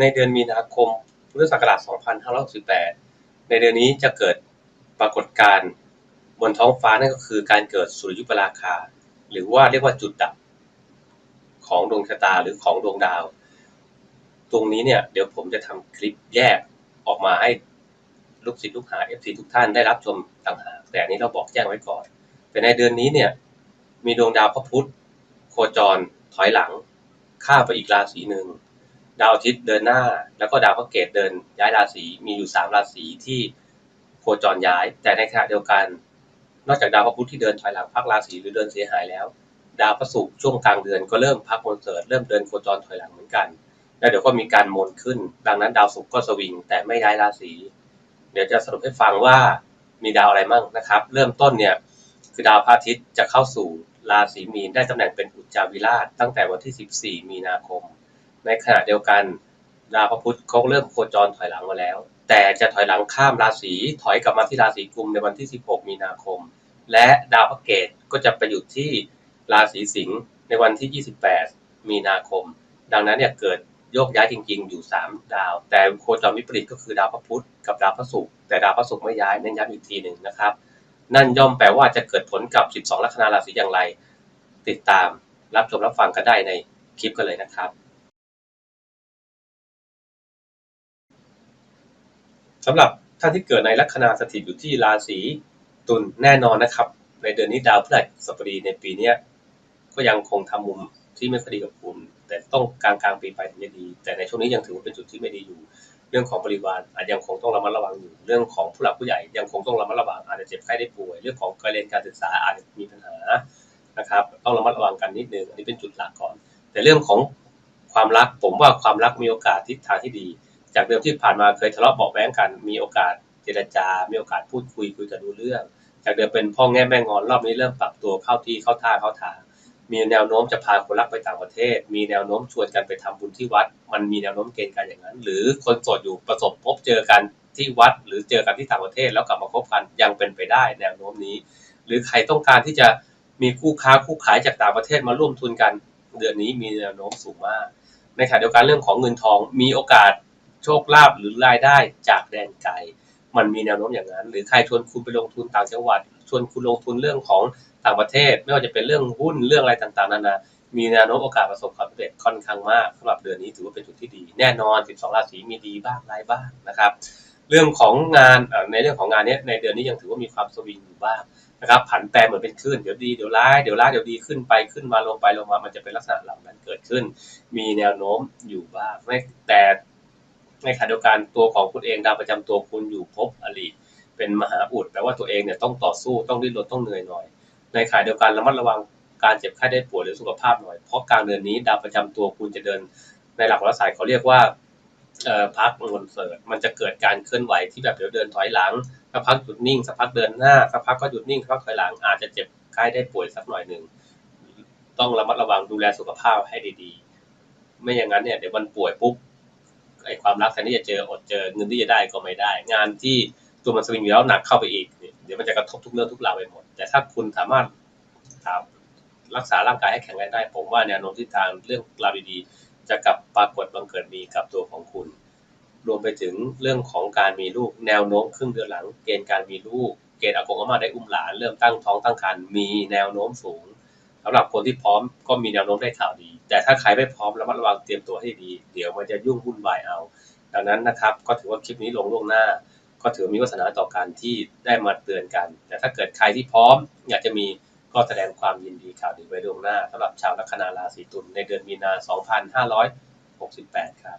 ในเดือนมีนาคมพุทธศักราช2568 ในเดือนนี้จะเกิดปรากฏการณ์บนท้องฟ้านั่นก็คือการเกิดสุริยุปราคา หรือว่าเรียกว่าจุดดับของดวงชะตาหรือของดวงดาว ตรงนี้เนี่ยเดี๋ยวผมจะทำคลิปแยกออกมาให้ลูกศิษย์ลูกหา FC ทุกท่านได้รับชมต่างหาก แต่อันนี้เราบอกแจ้งไว้ก่อนแต่ในเดือนนี้เนี่ยมีดวงดาวพระพุธโคจรถอยหลังข้าไปอีกราศีหนึ่ง ดาวอาทิตย์เดินหน้า แล้วก็ดาวพระเกตเดินย้ายราศีมีอยู่สามราศีที่โคจรย้าย แต่ในขณะเดียวกัน นอกจากดาวพระพุธที่เดินถอยหลังพักราศีหรือเดินเสียหายแล้ว ดาวพระศุกร์ช่วงกลางเดือนก็เริ่มพักคอนเสิร์ตเริ่มเดินโคจรถอยหลังเหมือนกัน แล้วเดี๋ยวก็มีการมนขึ้น ดังนั้นดาวศุกร์ก็สวิงแต่ไม่ย้ายราศีเดี๋ยวจะสรุปให้ฟังว่ามีดาวอะไรมั่งนะครับ เริ่มต้นเนี่ยคือดาวพระอาทิตย์จะเข้าสู่ราศีมีนได้ตำแหน่งเป็นอุจจาวิราชตั้งแต่วันที่ 14 มีนาคม ในขณะเดียวกันดาวพระพุธเขาเริ่มโคจรถอยหลังมาแล้ว แต่จะถอยหลังข้ามราศีถอยกลับมาที่ราศีกุมในวันที่ 16 มีนาคม และดาวพระเกตก็จะไปอยู่ที่ราศีสิงห์ในวันที่ 28 มีนาคม ดังนั้นเนี่ยเกิดโยกย้ายจริง ๆ อยู่ 3 ดาว แต่โคจรวิปริตก็คือดาวพระพุธกับดาวพระศุกร์แต่ดาวพระศุกร์ไม่ย้ายเน้นย้ำอีกทีหนึ่งนะครับ นั่นย่อมแปลว่าจะเกิดผลกับ 12 ลัคนาราศีอย่างไร ติดตามรับชมรับฟังกันได้ในคลิปกันเลยนะครับ สำหรับท่านที่เกิดในลัคนาสถิตอยู่ที่ราศีตุลแน่นอนนะครับ ในเดือนนี้ดาวพฤหัสบดีในปีนี้ก็ยังคงทำมุมที่ไม่ค่อยดีกับคุณแต่ต้องกลางกลางปีไปถึงจะดี แต่ในช่วงนี้ยังถือว่าเป็นจุดที่ไม่ดีอยู่ เรื่องของบริวารอาจยังคงต้องระมัดระวังอยู่ เรื่องของผู้หลักผู้ใหญ่ยังคงต้องระมัดระวังอาจจะเจ็บไข้ได้ป่วย เรื่องของการเรียนการศึกษาอาจจะมีปัญหานะครับต้องระมัดระวังกันนิดนึงอันนี้เป็นจุดหลักก่อน แต่เรื่องของความรักผมว่าความรักมีโอกาสทิศทางที่ดี จากเดิมที่ผ่านมาเคยทะเลาะเบาะแว้งกัน มีโอกาสเจรจา มีโอกาสพูดคุยคุยกันรู้เรื่อง จากเดิมเป็นพ่อแง่แม่งอนรอบนี้เริ่มปรับตัวเข้าที่เข้าท่าเข้าทางมีแนวโน้มจะพาคนรักไปต่างประเทศ มีแนวโน้มชวนกันไปทำบุญที่วัด มันมีแนวโน้มเกณฑ์กันอย่างนั้น หรือคนโสดอยู่ประสบพบเจอกันที่วัด หรือเจอกันที่ต่างประเทศแล้วกลับมาคบกันยังเป็นไปได้แนวโน้มนี้ หรือใครต้องการที่จะมีคู่ค้าคู่ขายจากต่างประเทศมาร่วมทุนกัน เดือนนี้มีแนวโน้มสูงมาก ในขณะเดียวกันเรื่องของเงินทองมีโอกาส โชคลาภหรือรายได้จากแดนไกลมันมีแนวโน้มอย่างนั้น หรือใครชวนคุณไปลงทุนต่างจังหวัด ชวนคุณลงทุนเรื่องของต่างประเทศ ไม่ว่าจะเป็นเรื่องหุ้นเรื่องอะไรต่างๆนานามีแนวโน้มโอกาสประสบความสำเร็จค่อนข้างมากสำหรับเดือนนี้ถือว่าเป็นจุดที่ดี แน่นอน 12 ราศีมีดีบ้างร้ายบ้างนะครับ เรื่องของงานในเรื่องของงานเนี้ยในเดือนนี้ยังถือว่ามีความสวิงอยู่บ้างนะครับผันแปรเหมือนเป็นคลื่นเดี๋ยวดีเดี๋ยวร้ายเดี๋ยวร้ายเดี๋ยวดีขึ้นไปขึ้นมาลงไปลงมามันจะเป็นลักษณะเหล่านั้นเกิดขึ้น มีแนวโน้มอยู่บ้างแต่ ในขณะเดียวกันตัวของคุณเองดาวประจำตัวคุณอยู่ภพอริเป็นมหาอุดแปลว่าตัวเองเนี่ยต้องต่อสู้ต้องดิ้นรนต้องเหนื่อยหน่อย ในขณะเดียวกันระมัดระวังการเจ็บไข้ได้ป่วยหรือสุขภาพหน่อย เพราะกลางเดือนนี้ดาวประจำตัวคุณจะเดินในหลักโหราศาสตร์เขาเรียกว่าพักมนเสิร์ตมันจะเกิดการเคลื่อนไหวที่แบบเดี๋ยวเดินถอยหลังสักพักหยุดนิ่งสักพักเดินหน้าสักพักก็หยุดนิ่งสักพักถอยหลังอาจจะเจ็บไข้ได้ป่วยสักหน่อยหนึ่งต้องระมัดระวังดูแลสุขภาพให้ดีๆ ไม่อย่างนั้นเนี่ยเดี๋ยวมันป่วยปุ๊บ ไอ้ความรักแทนที่จะเจออดเจอเงินที่จะได้ก็ไม่ได้ งานที่ตัวมันสวิงอยู่แล้วหนักเข้าไปอีก เดี๋ยวมันจะกระทบทุกเรื่องทุกราวไปหมด แต่ถ้าคุณสามารถรักษาร่างกายให้แข็งแรงได้ ผมว่าแนวโน้มทิศทางเรื่องราวดีๆ จะกลับปรากฏบังเกิดมีกับตัวของคุณ รวมไปถึงเรื่องของการมีลูกแนวโน้มครึ่งเดือนหลัง เกณฑ์การมีลูก เกณฑ์อากงอาม่าได้อุ้มหลานเริ่มตั้งท้องตั้งครรภ์มีแนวโน้มสูง สำหรับคนที่พร้อมก็มีแนวโน้มได้ข่าวดี แต่ถ้าใครไม่พร้อมระมัดระวังเตรียมตัวให้ดี เดี๋ยวมันจะยุ่งวุ่นวายเอา ดังนั้นนะครับ ก็ถือว่าคลิปนี้ลงล่วงหน้า ก็ถือมีวาสนาต่อการที่ได้มาเตือนกัน แต่ถ้าเกิดใครที่พร้อม อยากจะมีก็แสดงความยินดีข่าวดีไว้ล่วงหน้าสำหรับชาวลัคนาราศีตุลในเดือนมีนา 2568 ครับ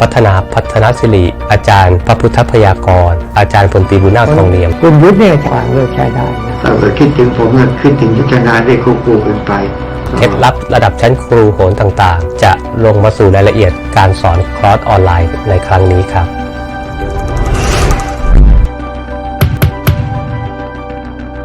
พัฒนาพัฒนศิริอาจารย์ พระพุทธพยากร อาจารย์พลตรีบุญนาคทองเนียมคุณยุทธเนี่ยทางเลือกใช้ได้นะถ้าเกิดคิดถึงผมก็คิดถึงยุทธนาได้ควบคู่กันไปเคล็ดลับระดับชั้นครูโหรต่างๆ จะลงมาสู่รายละเอียดการสอนคลอร์สออนไลน์ในครั้งนี้ครับ